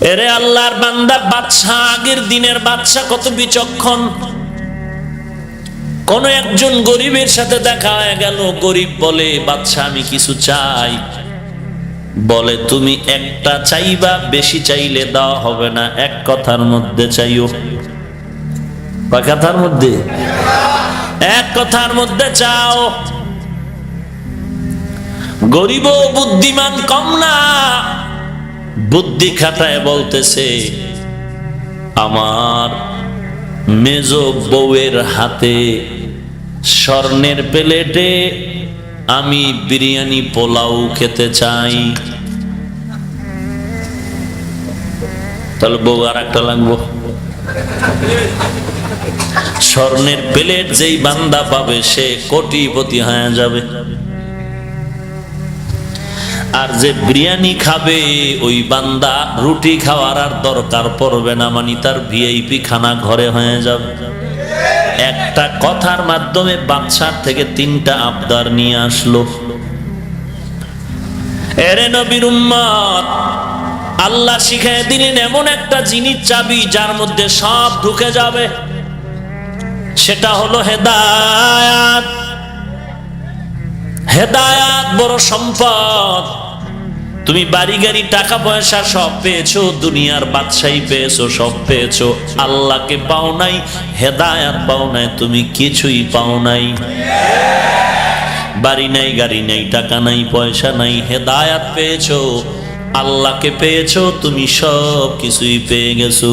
এরে আল্লাহর বান্দা বাদশা আগের দিনের বাদশা কত বিচক্ষণ। কোন একজন গরিবের সাথে দেখা হয়ে গেল, গরিব বলে বাদশা আমি কিছু চাই। বলে, তুমি একটা চাইবা, বেশি চাইলে দেওয়া হবে না, এক কথার মধ্যে চাইও। কয় কথার মধ্যে? এক কথার মধ্যে চাও। গরিব বুদ্ধিমান কম না। বুদ্ধি খাটায় বলতেছে, আমার মেজ বউয়ের হাতে স্বর্ণের প্লেটে আমি বিরিয়ানি পোলাও খেতে চাই। তাহলে বউ আর একটা লাগবো। স্বর্ণের প্লেট যেই বান্দা পাবে, সে কোটিপতি হয়ে যাবে। আর যে বিরিয়ানি খাবে, ওই বান্দা রুটি খাওয়ার আর দরকার পড়বে না মানে তার ভিআইপি খানা ঘরে হয়ে যাবে। একটা কথার মাধ্যমে বাচ্চার থেকে তিনটা আবদার নিয়ে আসলো। এরে নবীর উম্মত, আল্লাহ শিখাই দিলেন এমন একটা জিনিস চাবি, যার মধ্যে সব ঢুকে যাবে। সেটা হলো হেদায়াত। হেদায়াত বড় সম্পদ। তুমি বাড়ি গাড়ি, টাকা পয়সা সব পেয়েছ, দুনিয়ার বাদশাহী পেয়েছ, সব পেয়েছ। আল্লাহকে পাও নাই, হেদায়াত পাও নাই, তুমি কিছুই পাও নাই। বাড়ি নাই, গাড়ি নাই, টাকা নাই, পয়সা নাই, হেদায়াত পেয়েছ। আল্লাহকে পেয়েছ, তুমি সব কিছুই পেয়ে গেছো।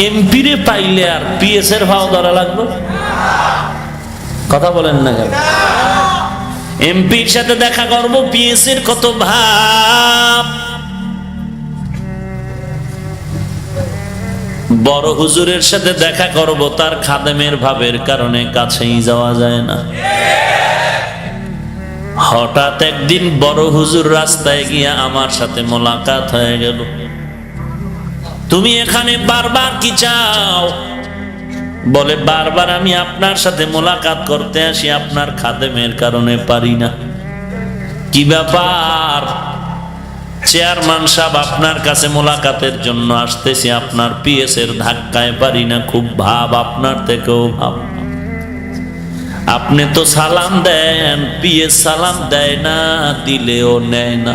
এমপিরে পাইলে আর পিএস এর ভাও ধরা লাগবে? কথা বলেন না কেন? এমপির সাথে দেখা করব পিএস এর কত ভাব? বড় হুজুরের সাথে দেখা করব, তার খাদেমের ভাবের কারণে কাছেই যাওয়া যায় না। হঠাৎ একদিন বড় হুজুর রাস্তায় গিয়া আমার সাথে মোলাকাত হয়ে গেল। তুমি এখানে বারবার কি চাও? বলে, বারবার আমি আপনার সাথে মোলাকাত করতে আসি, আপনার খাদেমের কারণে পারি না। কি ব্যাপার? চেয়ারম্যান সাহেব আপনার কাছে মোলাকাতের জন্য আসতেছি, আপনার পিএস এর ধাক্কায় পারি না, খুব ভাব, আপনার থেকেও ভাব। আপনি তো সালাম দেন, পিএস সালাম দেয় না, দিলেও নেয় না।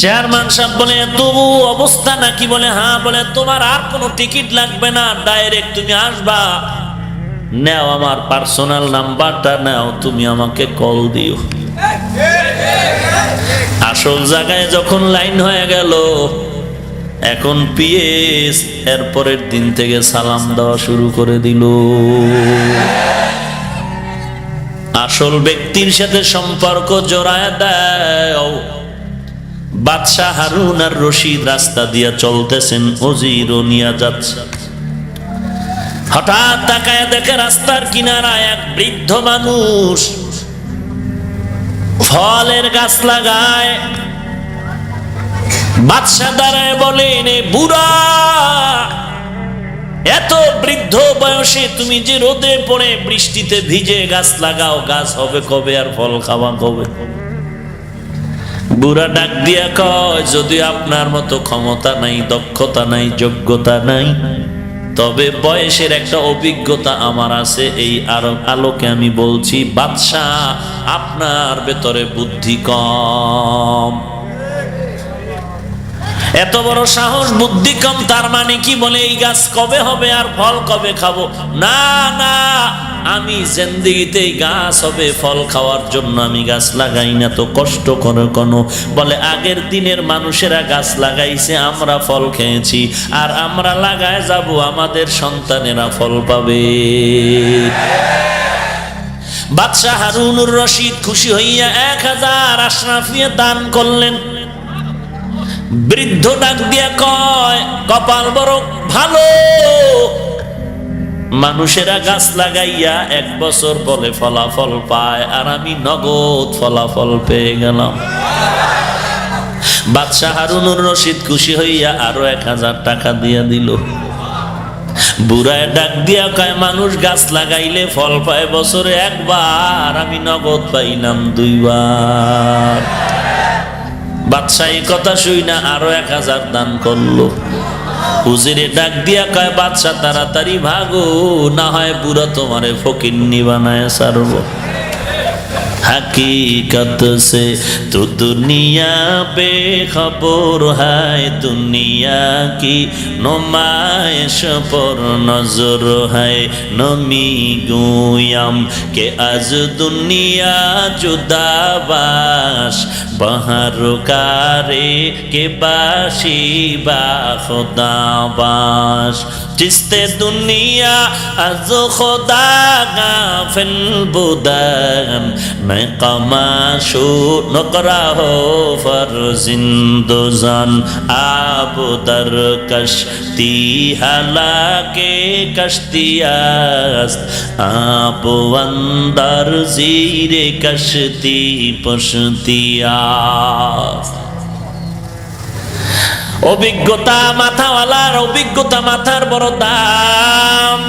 চেয়ারম্যান সাহেব বলে, তবু অবস্থা নাকি? বলে হ্যাঁ বলে, তোমার আর কোনো টিকিট লাগবে না, ডাইরেক্ট তুমি আসবা। নাও আমার পার্সোনাল নাম্বারটা, নাও, তুমি আমাকে কল দিও। আসল জায়গায় যখন লাইন হয়ে গেল, এখন পিএস এরপরের দিন থেকে সালাম দেওয়া শুরু করে দিল। আসল ব্যক্তির সাথে সম্পর্ক জোড়ায় দেয় বাদশাহ হারুন আর রশিদ রাস্তা দিয়া চলতেছেন অজির নিয়া যাচ্ছে। হঠাৎ তাকায় দেখে রাস্তার কিনারায় এক বৃদ্ধ মানুষ ফলের গাছ লাগায়। বাদশাহ দাঁড়ায় বলেন "এ বুড়া, এত বৃদ্ধ বয়সে তুমি যে রোদে পড়ে বৃষ্টিতে ভিজে গাছ লাগাও, গাছ হবে কবে আর ফল খাওয়া কবে কবে? বুড়া ডাক দিয়া কয়, যদি আপনার মতো ক্ষমতা নাই, দক্ষতা নাই, যোগ্যতা নাই, তবে বয়সের একটা অভিজ্ঞতা আমার আছে। এই আর আলোকে আমি বলছি, বাদশাহ, আপনার ভেতরে বুদ্ধি কম। এত বড় সাহস, বুদ্ধি কম, তার মানে কি বলে, এই গাছ কবে হবে আর ফল কবে খাব? না না, আমি জেন্দিগিতে গাছ হবে, ফল খাওয়ার জন্য আমি গাছ লাগাই না, তো কষ্ট করে কোনো? বলে, আগের দিনের মানুষেরা গাছ লাগাইছে, আমরা ফল খেয়েছি, আর আমরা লাগায় যাব, আমাদের সন্তানেরা ফল পাবে। বাদশাহ হারুনুর রশিদ খুশি হইয়া এক হাজার আশরাফিয়া দান করলেন। বৃদ্ধ ডাক দিয়া কয়, কপাল বড় ভালো। মানুষেরা গাছ লাগাইয়া এক বছর বলে ফলাফল পায় আর আমি নগদ ফলাফল পেয়ে গেলাম। বাদশাহ হারুনুর রশিদ খুশি হইয়া আরও এক হাজার টাকা দিয়া দিল। বুড়ায় ডাক দিয়া কয়, মানুষ গাছ লাগাইলে ফল পায় বছরে একবার, আমি নগদ পাইলাম দুইবার। বাদশাহ কথা শুই না, আরও এক হাজার দান করল। হুজুরে ডাক দিয়া কয়, বাদশাহ, তাড়াতাড়ি ভাগো, না হয় বুড়া তোমারে ফকির বানায় সারবো हकीकत से तो दुनिया पे खबर है दुनिया की नुमाइश पर नजर है नमी गुयम के आज दुनिया जुदाबाश बहर कारे के बाशी बा खुदाबाश جستے دنیا از خدا غافل بودم میں قماشو نقرہ ہو فرزند زن آب در کشتی حلا کے کشتی است آپ اندر زیر کشتی پشتی است অভিজ্ঞতা মাথাওয়ালার অভিজ্ঞতা মাথার বড় দাম।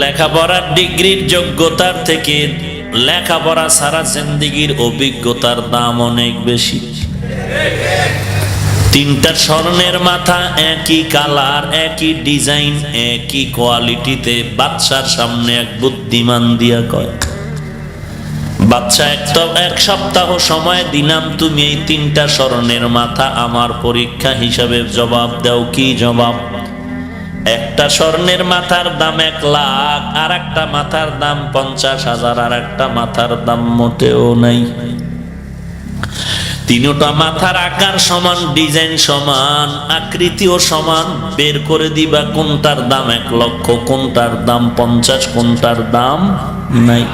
লেখাপড়ার ডিগ্রির যোগ্যতার থেকে লেখাপড়া সারা জিন্দিগির অভিজ্ঞতার দাম অনেক বেশি। তিনটা স্বর্ণের মাথা একই কালার, একই ডিজাইন, একই কোয়ালিটিতে বাচ্চার সামনে এক বুদ্ধিমান দিয়া কয়। বাচ্চা এক এক সপ্তাহ সময় দিলাম তুমি এই তিনটা স্মরণের মাথা। আমার পরীক্ষা হিসাবে জবাব দাও, কি জবাব? একটা স্বর্ণের মাথার দাম এক লাখ, আর একটা মাথার দাম পঞ্চাশ হাজার, আর একটা মাথার দাম মোটেও নাই। তিনটা মাথার আকার সমান, ডিজাইন সমান, আকৃতিও সমান, বের করে দিবা কোনটার দাম এক লক্ষ, কোনটার দাম পঞ্চাশ, কোনটার দাম নাই।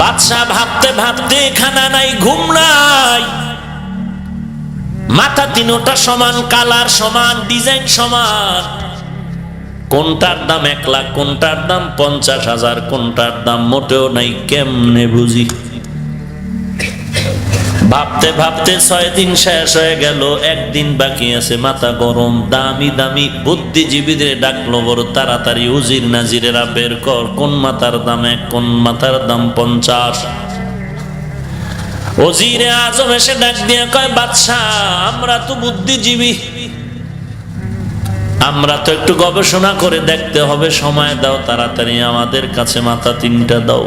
বাদশাহ ভাবতে ভাবতে খানা নাই, ঘুম নাই। মাথা তিনোটা সমান, কালার সমান, ডিজাইন সমান। কোনটার দাম এক লাখ, কোনটার দাম পঞ্চাশ হাজার, কোনটার দাম মোটেও নাই, কেমনে বুঝি? ভাবতে ভাবতে ছয় দিন শেষ হয়ে গেল, একদিন বাকি আছে, মাথা গরম, দামি দামি বুদ্ধিজীবীদের ডাকলো বড় তাড়াতাড়ি, উজির নাজিরেরা বের কর, কোন মাথার দাম এক, কোন মাথার দাম পঞ্চাশ। ওজিরে আজম এসে ডাক দিয়ে কয়, বাদশাহ, আমরা তো বুদ্ধিজীবী। আমরা তো একটু গবেষণা করে দেখতে হবে, সময় দাও তাড়াতাড়ি, আমাদের কাছে মাথা তিনটা দাও।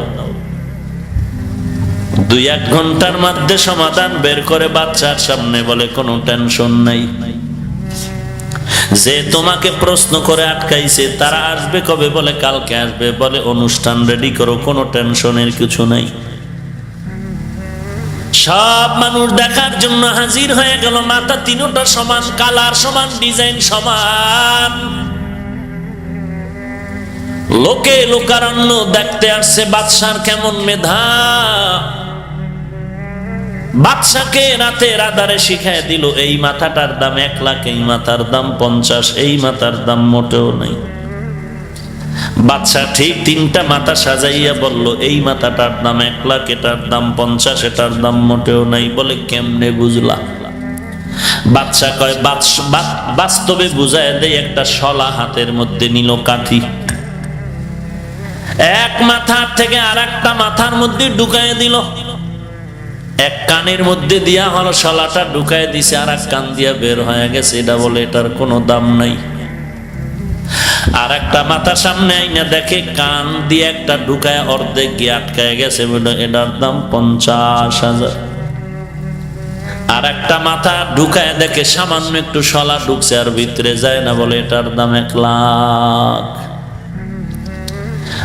দুই এক ঘণ্টার মধ্যে সমাধান বের করে বাচ্চার সামনে বলে, কোনো টেনশন নাই। যে তোমাকে প্রশ্ন করে আটকাইছে, তারা আসবে কবে বলে, কালকে আসবে বলে, অনুষ্ঠান রেডি করো, কোনো টেনশনের কিছু নাই। সব মানুষ দেখার জন্য হাজির হয়ে গেল, মাথা তিনোটা সমান, কালার সমান, ডিজাইন সমান। লোকে লোকারণ্য দেখতে আসছে, বাদশার কেমন মেধা। বাদশাকে রাতে রাদারে শিখায় দিল, এই মাথাটার দাম এক লাখ, এই মাথার দাম পঞ্চাশ, এই মাথার দাম মোটেও নাই। বাচ্চা ঠিক তিনটা মাথা সাজাইয়া বলল, এই মাথাটার দাম এক লাখ, এটার দাম পঞ্চাশ, এটার দাম মোটেও নাই। বলে, কেমনে বুঝলা? বাচ্চা কয় বাস্তবে বুঝায় দেয় একটা শলা হাতের মধ্যে নিল কাঠি। এক মাথার থেকে আর একটা মাথার মধ্যে ঢুকায় দিল। এক কানের মধ্যে দিয়া হলো শলাটা ঢুকায় দিছে আর এক কান দিয়া বের হয়ে গেছে। এটা বলে এটার কোনো দাম নাই। আর একটা মাথা সামনে আইনা দেখে কান দিয়ে একটা ঢুকায় অর্ধেক গিয়ে আটকায় গেছে, বলে এটার দাম পঞ্চাশ হাজার। আর একটা মাথা ঢুকায় দেখে সামান্য একটু শলা ঢুকছে আর ভিতরে যায় না, বলে এটার দাম এক লাখ।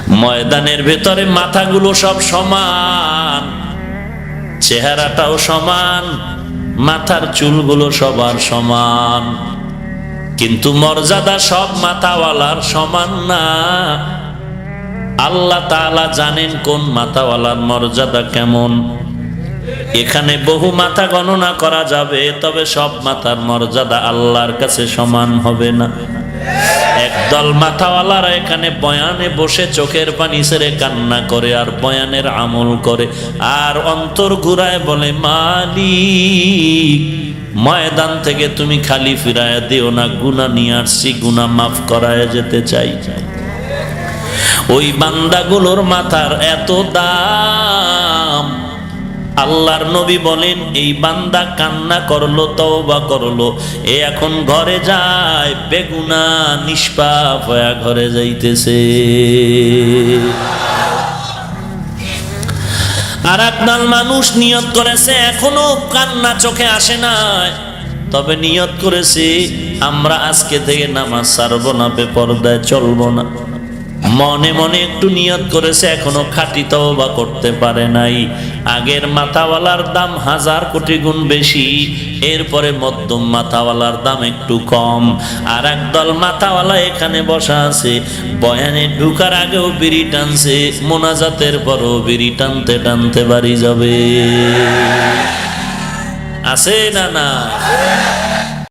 ময়দানের ভেতরে মাথাগুলো সব সমান। চেহারাটাও সমান, মাথার চুলগুলো সবার সমান। কিন্তু মর্যাদা সব মাথাওয়ালার সমান না। আল্লাহ তাআলা জানেন কোন মাথাওয়ালার মর্যাদা কেমন। এখানে বহু মাথা গণনা করা যাবে, তবে সব মাথার মর্যাদা আল্লাহর কাছে সমান হবে না। একদল মাথাওয়ালারা এখানে বয়ানে বসে চোখের পানি সেরে কান্না করে আর বয়ানের আমল করে। আর অন্তর ঘুরায় বলে, মালিক, ময়দান থেকে তুমি খালি ফিরায় দিও না, গুণা নিয়ে আসছি, গুণা মাফ করায় যেতে চাই। ওই বান্দাগুলোর মাথার এত দাম আল্লাহর নবী বলেন, এই বান্দা কান্না করল, তওবা করল। এ এখন ঘরে যায়, বেগুনা নিষ্পাপ হয়ে ঘরে যাইতেছে। আর একদল মানুষ নিয়ত করেছে, এখনও কান্না চোখে আসে নাই। তবে নিয়ত করেছি, আমরা আজকে থেকে নামাজ ছাড়বো না, বেপরদায় চলবো না। মনে মনে একটু নিয়ত করেছে, এখনও খাটি বা করতে পারে নাই। আগের মাথাওয়ালার দাম হাজার কোটি গুণ বেশি, এরপরে মধ্যম মাথাওয়ালার দাম একটু কম। আর একদল মাথাওয়ালা এখানে বসা আছে, বয়ানে ঢুকার আগেও বিড়ি টানছে, মোনাজাতের পরও বিড়ি টানতে টানতে বাড়ি যাবে। আছে না না